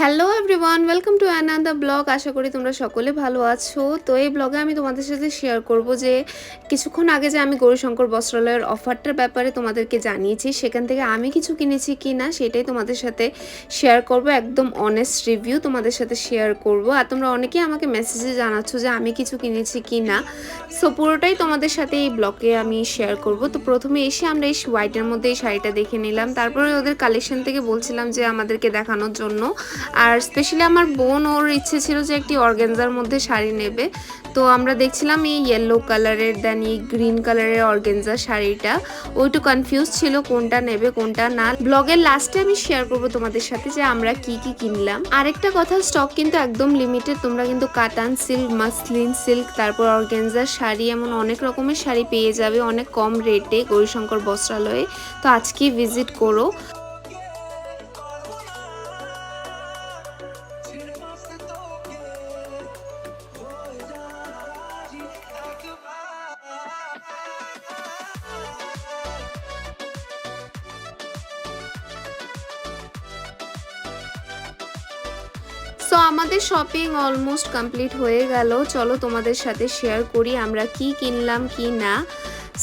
Hello everyone welcome to Ananda blog আশা করি তোমরা সকলে ভালো আছো। তো এই ব্লগে আমি তোমাদের সাথে শেয়ার করব যে, কিছুক্ষণ আগে যে আমি গৌরীশঙ্কর বস্ত্রালয়ের অফারটার ব্যাপারে তোমাদেরকে জানিয়েছি, সেখান থেকে আমি কিছু কিনেছি কি না, সেটাই তোমাদের সাথে শেয়ার করব। একদম অনেস্ট রিভিউ তোমাদের সাথে শেয়ার করব। আর তোমরা অনেকেই আমাকে মেসেজে জানাচ্ছ যে, আমি কিছু কিনেছি কি না। সো পুরোটাই তোমাদের সাথে এই ব্লগে আমি শেয়ার করব। তো প্রথমে এসে আমরা এই হোয়াইটের মধ্যে এই শাড়িটা দেখে নিলাম। তারপরে ওদের কালেকশন থেকে বলছিলাম যে, আমাদেরকে দেখানোর জন্য। আর স্পেশালি আমার বোন, ওর ইচ্ছে ছিল যে একটি অর্গেনজার মধ্যে শাড়ি নেবে। তো আমরা দেখছিলাম এই ইয়েলো কালারের দেন এই গ্রিন কালারের অর্গেনজা শাড়িটা। ও একটু কনফিউজ ছিল কোনটা নেবে, কোনটা না। ব্লগের লাস্টে আমি শেয়ার করব তোমাদের সাথে যে আমরা কি কি কিনলাম। আরেকটা কথা স্টক কিন্তু একদম লিমিটেড তোমরা কিন্তু কাতান সিল্ক মাসলিন সিল্ক তারপর অর্গেনজার শাড়ি, এমন অনেক রকমের শাড়ি পেয়ে যাবে অনেক কম রেটে গৌরীশঙ্কর বস্ত্রালয়ে। তো আজকেই ভিজিট করো। সো আমাদের শপিং অলমোস্ট কমপ্লিট হয়ে গেল। চলো তোমাদের সাথে শেয়ার করি আমরা কি কিনলাম, কি না।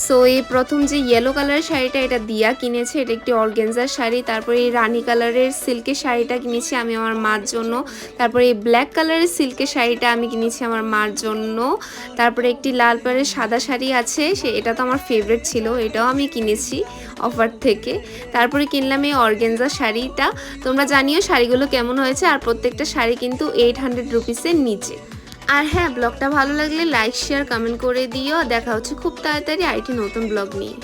সো এই প্রথম যে ইয়েলো কালারের শাড়িটা এটা দিয়া কিনেছে, এটা একটি অর্গেনজার শাড়ি। তারপরে এই রানী কালারের সিল্কের শাড়িটা কিনেছি আমি আমার মার জন্য। তারপরে এই ব্ল্যাক কালারের সিল্কের শাড়িটা আমি কিনেছি আমার মার জন্য। তারপরে একটি লাল পাড়ের সাদা শাড়ি আছে, সে, এটা তো আমার ফেভারিট ছিল, এটাও আমি কিনেছি। অফার থেকে। তারপরে কিনলাম এই অর্গেনজা শাড়িটা। তোমরা জানিও শাড়িগুলো কেমন হয়েছে আর প্রত্যেকটা শাড়ি কিন্তু এইট হান্ড্রেড রুপিসের নিচে। আর হ্যাঁ ব্লগটা ভালো লাগলে লাইক শেয়ার কমেন্ট করে দিও। দেখা হচ্ছে খুব তাড়াতাড়ি আরেকটি নতুন ব্লগ নিয়ে।